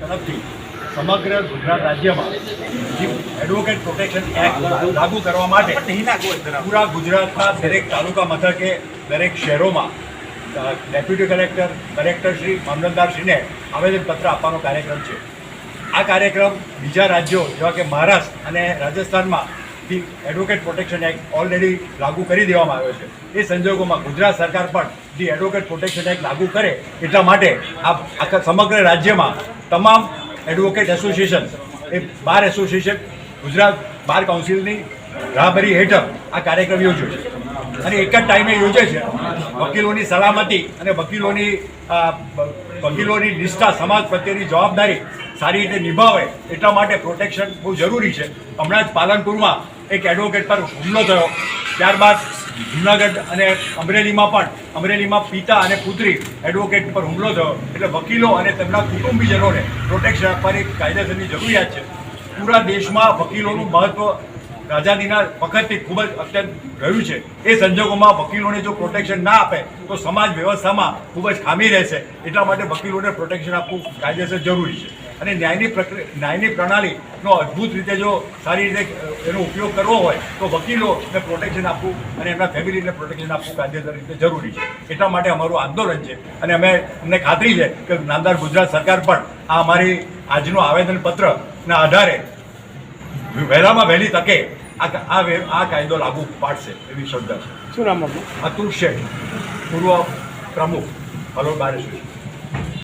તરફથી સમગ્ર ગુજરાત રાજ્યમાં એડવોકેટ પ્રોટેક્શન એક્ટ લાગુ કરવા માટે પૂરા ગુજરાતના દરેક તાલુકા મથકે દરેક શહેરોમાં ડેપ્યુટી કલેક્ટર કલેક્ટરશ્રી મામલતદારશ્રીને આવેદનપત્ર આપવાનો કાર્યક્રમ છે. આ કાર્યક્રમ બીજા રાજ્યો જેવા કે મહારાષ્ટ્ર અને રાજસ્થાનમાં થી એડવોકેટ પ્રોટેક્શન એક્ટ ઓલરેડી લાગુ કરી દેવામાં આવ્યો છે. એ સંજોગોમાં ગુજરાત સરકાર પણ જે એડવોકેટ પ્રોટેક્શન એક્ટ લાગુ કરે એટલા માટે આ આખા સમગ્ર રાજ્યમાં તમામ એડવોકેટ એસોસિએશન એ બાર એસોસિએશન ગુજરાત બાર કાઉન્સિલની રાહબરી હેઠળ આ કાર્યક્રમ યોજ્યો છે. અને એક જ ટાઈમે યોજે છે. વકીલોની સલામતી અને વકીલોની વકીલોની નિષ્ઠા સમાજ પ્રત્યેની જવાબદારી સારી રીતે નિભાવે એટલા માટે પ્રોટેક્શન બહુ જરૂરી છે. હમણાં જ પાલનપુરમાં એક એડવોકેટ પર હુમલો થયો. ત્યારબાદ જુનાગઢ અને અમરેલીમાં પણ, અમરેલીમાં પિતા અને પુત્રી એડવોકેટ પર હુમલો થયો. એટલે વકીલો અને તેમના કુટુંબીજનોને પ્રોટેક્શન આપવાની કાયદેસરની જરૂરિયાત છે. પૂરા દેશમાં વકીલોનું મહત્વ આઝાદીના વખતથી ખૂબ જ અત્યંત રહ્યું છે. એ સંજોગોમાં વકીલોને જો પ્રોટેક્શન ના આપે, તો સમાજ વ્યવસ્થામાં ખૂબ જ ખામી રહેશે. એટલા માટે વકીલોને પ્રોટેક્શન આપવું કાયદેસર જરૂરી છે. અને ન્યાયની પ્રક્રિયા ન્યાયની પ્રણાલીનો અદ્ભુત રીતે જો સારી રીતે એનો ઉપયોગ કરવો હોય તો વકીલોને પ્રોટેક્શન આપવું અને એમના ફેમિલીને પ્રોટેક્શન આપવું કાયદેસર રીતે જરૂરી છે. એટલા માટે અમારું આંદોલન છે. અને અમે અમને ખાતરી છે કે નામદાર ગુજરાત સરકાર પણ આ અમારી આજનું આવેદનપત્રના આધારે વહેલામાં વહેલી તકે આ આ કાયદો લાગુ પાડશે એવી શ્રદ્ધા છે. શું નામ આપનું? અતુલ શેઠ પૂર્વ પ્રમુખ હલો બાર એસોસિએશન